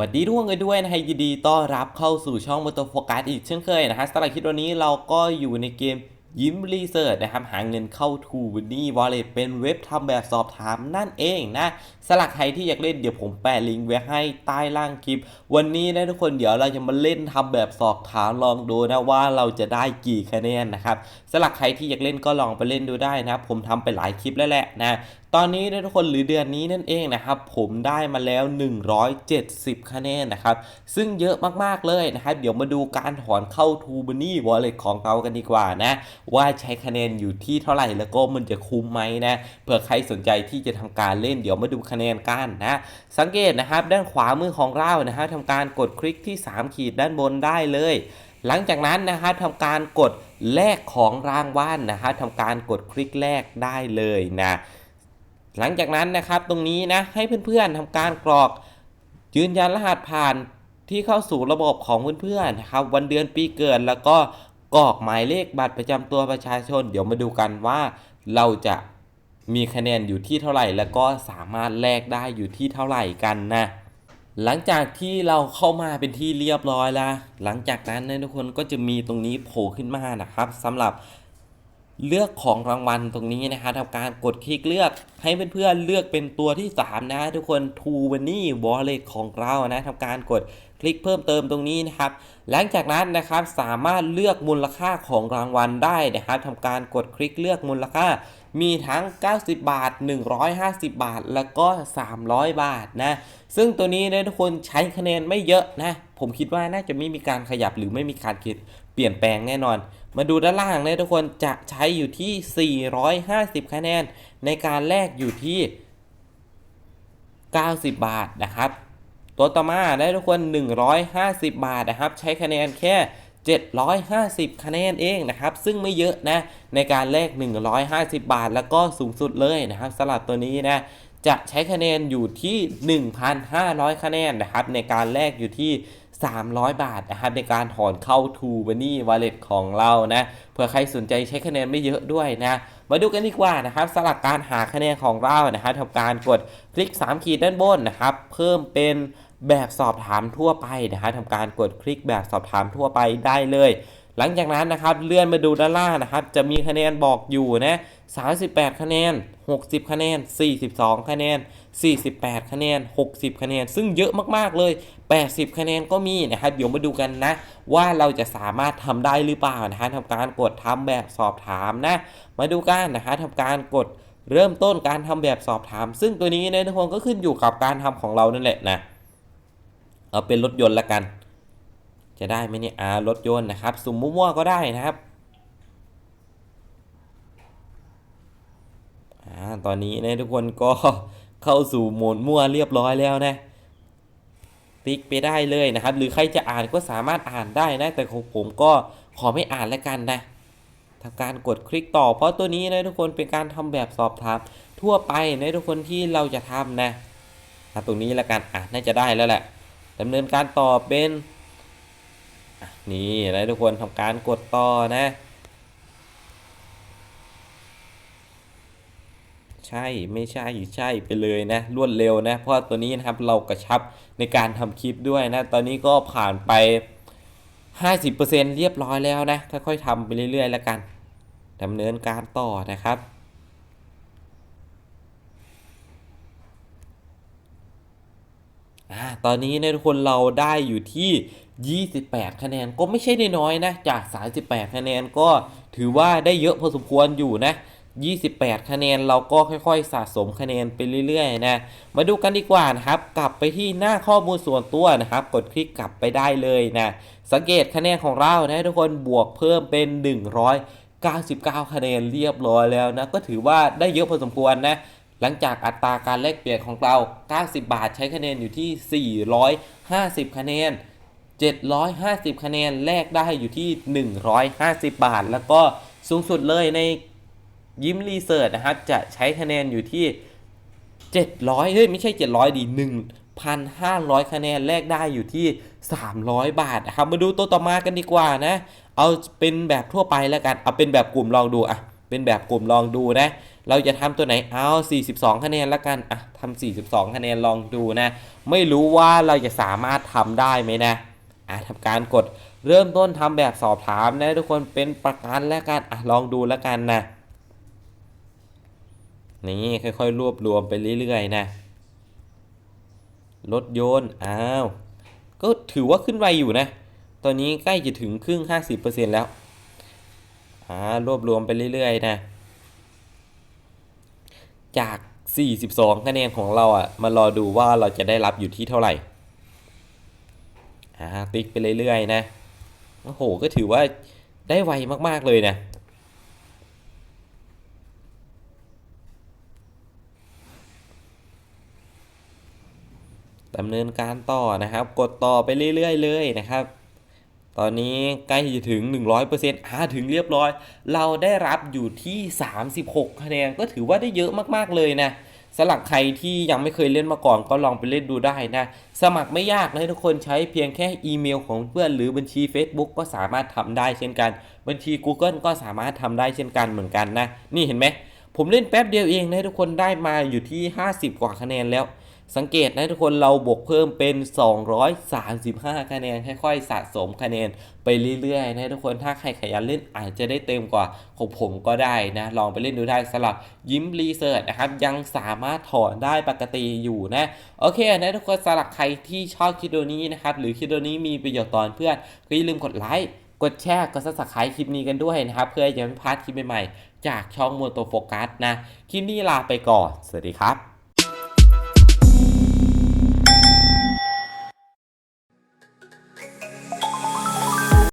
วัสดีทุกคนด้วยนะฮะยินดีต้อนรับเข้าสู่ช่องมอเตอร์โฟกัสอีกเช่นเคยนะฮะสำหรับคลิปวันนี้เราก็อยู่ในเกมยิ้มรีเสิร์ชนะครับหาเงินเข้าทูนนี้วอลเล็ตเป็นเว็บทำแบบสอบถามนั่นเองนะสลักใครที่อยากเล่นเดี๋ยวผมแปะลิงก์ไว้ให้ใต้ล่างคลิป วันนี้นะทุกคนเดี๋ยวเราจะมาเล่นทำแบบสอบถามลองดูนะว่าเราจะได้กี่คะแนนนะครับสลักใครที่อยากเล่นก็ลองไปเล่นดูได้นะผมทำไปหลายคลิปแล้วแหละนะตอนนี้นะทุกคนหรือเดือนนี้นั่นเองนะครับผมได้มาแล้ว 170 คะแนนนะครับ ซึ่งเยอะมากๆเลยนะครับ เดี๋ยวมาดูการถอนเข้าทูบันนี่วอลเล็ตของเรากันดีกว่านะ ว่าใช้คะแนนอยู่ที่เท่าไหร่แล้วก็มันจะคุ้มไหมนะเผื่อใครสนใจที่จะทำการเล่นเดี๋ยวมาดูคะแนนกันนะ สังเกตนะครับ ด้านขวามือของเรานะฮะทำการกดคลิกที่ 3 ขีดด้านบนได้เลย หลังจากนั้นนะครับทำการกดแลกของรางวัลนะฮะทำการกดคลิกแลกได้เลยนะ หลังจากนั้นนะครับตรงนี้นะให้เพื่อนๆทำการกรอก ยืนยันรหัสผ่านที่เข้าสู่ระบบของเพื่อนๆนะครับ วันเดือนปีเกิดแล้วก็กรอกหมายเลขบัตรประจำตัวประชาชน เดี๋ยวมาดูกันว่าเราจะมีคะแนนอยู่ที่เท่าไหร่ แล้วก็สามารถแลกได้อยู่ที่เท่าไหร่กันนะหลังจากที่เราเข้ามาเป็นที่เรียบร้อยแล้ว หลังจากนั้นนะทุกคนก็จะมีตรงนี้โผล่ขึ้นมานะครับสำหรับ เลือกของรางวัลตรงนี้นะฮะทำการกดคลิกเลือกให้เพื่อนๆเลือกเป็นตัวที่ 3 นะทุกคนทูวันนี่วอลเล็ตของเรานะทำการกดคลิกเพิ่มเติมตรงนี้นะครับ หลังจากนั้นนะครับสามารถเลือกมูลค่าของรางวัลได้นะครับทำการกดคลิกเลือกมูลค่า มีทั้ง 90 บาท 150 บาท แล้วก็ 300 บาทนะ ซึ่งตัวนี้นะทุกคนใช้คะแนนไม่เยอะนะ ผมคิดว่าน่าจะไม่มีการขยับหรือไม่มีการเปลี่ยนแปลงแน่นอน มาดูด้านล่างนะทุกคนจะใช้อยู่ที่ 450 คะแนน ในการแลกอยู่ที่ 90 บาทนะครับ ตัวต่อมาได้ทุกคน 150 บาทนะครับ ใช้คะแนนแค่ 750 คะแนนเองนะครับ ซึ่งไม่เยอะนะ ในการแลก 150 บาทแล้วก็สูงสุดเลยนะครับสลับตัวนี้นะ จะใช้คะแนนอยู่ที่ 1,500 คะแนนนะครับ ในการแลกอยู่ที่ 300 บาทนะครับ ในการถอนเข้า t ูบันนี่วอลเล็ตของเรานะเผื่อใครสนใจใช้คะแนนไม่เยอะด้วยนะ มาดูกันดีกว่านะครับสำหรับการหาคะแนนของเรานะครับทำการกดคลิก 3 ขีดด้านบนนะครับ เพิ่มเป็นแบบสอบถามทั่วไปนะครับทำการกดคลิกแบบสอบถามทั่วไปได้เลย หลังจากนั้นนะครับเลื่อนมาดูด้านล่างนะครับ จะมีคะแนนบอกอยู่นะ38 คะแนน 60 คะแนน 42 คะแนน 48 คะแนน 60 คะแนน ซึ่งเยอะมากๆเลย 80 คะแนนก็มีนะครับ เดี๋ยวมาดูกันนะ ว่าเราจะสามารถทำได้หรือเปล่านะฮะทำการกดทำแบบสอบถามนะ มาดูกันนะฮะทำการกดเริ่มต้นการทำแบบสอบถาม ซึ่งตัวนี้นะทุกคนก็ขึ้นอยู่กับการทำของเรานั่นแหละนะ เอาเป็นรถยนต์ละกัน จะได้ไหมเนี่ยอารถยนต์นะครับ สุ่มมั่วๆก็ได้นะครับอตอนนี้นะทุกคนก็เข้าสู่โหมดมั่วเรียบร้อยแล้วนะ ติ๊กไปได้เลยนะครับ หรือใครจะอ่านก็สามารถอ่านได้นะ แต่ของผมก็ขอไม่อ่านแล้วกันนะทำการกดคลิกต่อ เพราะตัวนี้นะทุกคนเป็นการทำแบบสอบถามทั่วไปนะทุกคนที่เราจะทำนะตรงนี้ละกันอะน่าจะได้แล้วแหละดำเนินการต่อเป็น นี่นะทุกคนทำการกดต่อนะ ใช่ไม่ใช่ใช่ไปเลยนะรวดเร็วนะ เพราะตัวนี้นะครับเรากระชับในการทำคลิปด้วยนะ ตอนนี้ก็ผ่านไป 50%เรียบร้อยแล้วนะค่อยๆทำไปเรื่อยๆแล้วกันดำเนินการต่อนะครับอ่าตอนนี้นี่ยทุกคนเราได้อยู่ที่ 28 คะแนนก็ไม่ใช่น้อยนะ จาก 38 คะแนนก็ถือว่าได้เยอะพอสมควรอยู่นะ 28 คะแนนเราก็ค่อยๆ สะสมคะแนนไปเรื่อยๆนะ มาดูกันดีกว่านะครับ กลับไปที่หน้าข้อมูลส่วนตัวนะครับ กดคลิกกลับไปได้เลยนะ สังเกตคะแนนของเรานะทุกคนบวกเพิ่มเป็น 199 คะแนนเรียบร้อยแล้วนะ ก็ถือว่าได้เยอะพอสมควรนะหลังจากอัตราการแลกเปลี่ยนของเรา 90 บาทใช้คะแนนอยู่ที่ 450 คะแนน 750 คะแนนแลกได้อยู่ที่ 150 บาท แล้วก็สูงสุดเลยในยิ้มรีเสิร์ชนะครับ จะใช้คะแนนอยู่ที่ 700 เฮ้ย ไม่ใช่ 700 ดี 1,500 คะแนนแลกได้อยู่ที่ 300 บาทนะครับ มาดูตัวต่อมากันดีกว่านะ เอาเป็นแบบทั่วไปแล้วกัน เอาเป็นแบบกลุ่มลองดูอะเป็นแบบกลุ่มลองดูนะ เราจะทำตัวไหน เอา 42 คะแนนละกัน อะทำ42 คะแนนลองดูนะ ไม่รู้ว่าเราจะสามารถทำได้ไหมนะ อะทำการกดเริ่มต้นทำแบบสอบถามนะทุกคนเป็นประกันแล้วกันอะลองดูแล้วกันนะนี่ค่อยๆ รวบรวมไปเรื่อยๆนะรถยนต์อ้าวก็ถือว่าขึ้นไวอยู่นะ ตอนนี้ใกล้จะถึงครึ่ง 50%แล้วอ่ารวบรวมไปเรื่อยๆนะ จาก 42 คะแนนของเราอะมารอดูว่าเราจะได้รับอยู่ที่เท่าไหร่ ติ๊กไปเรื่อยๆนะ โอ้โห ก็ถือว่าได้ไวมากๆเลยนะ ดำเนินการต่อนะครับ กดต่อไปเรื่อยๆเลยนะครับ ตอนนี้ใกล้จะถึง 100%อ่าถึงเรียบร้อย เราได้รับอยู่ที่ 36 คะแนน ก็ถือว่าได้เยอะมากๆเลยนะ สลักใครที่ยังไม่เคยเล่นมาก่อนก็ลองไปเล่นดูได้นะ สมัครไม่ยากนะทุกคนใช้เพียงแค่อีเมลของเพื่อนหรือบัญชี Facebook ก็สามารถทำได้เช่นกัน บัญชี Google ก็สามารถทำได้เช่นกันเหมือนกันนะ นี่เห็นไหมผมเล่นแป๊บเดียวเองนะทุกคนได้มาอยู่ที่ 50 กว่าคะแนนแล้ว สังเกตนะทุกคนเราบวกเพิ่มเป็น 235 คะแนนค่อยๆสะสมคะแนนไปเรื่อยๆนะทุกคนถ้าใครขยันเล่นอาจจะได้เต็มกว่าของผมก็ได้นะ ลองไปเล่นดูได้สำหรับยิ้มรีเสิร์ชนะครับ ยังสามารถถอนได้ปกติอยู่นะ โอเคนะทุกคนสำหรับใครที่ชอบคลิปวิดีโอนี้นะครับ หรือคลิปวิดีโอนี้มีประโยชน์ตอนเพื่อน ก็อย่าลืมกดไลค์กดแชร์กดซับสไครต์คลิปนี้กันด้วยนะครับ เพื่อจะไม่พลาดคลิปใหม่ๆจากช่องม o โตโฟกัสนะคลิปนี้ลาไปก่อนสวัสดีครับ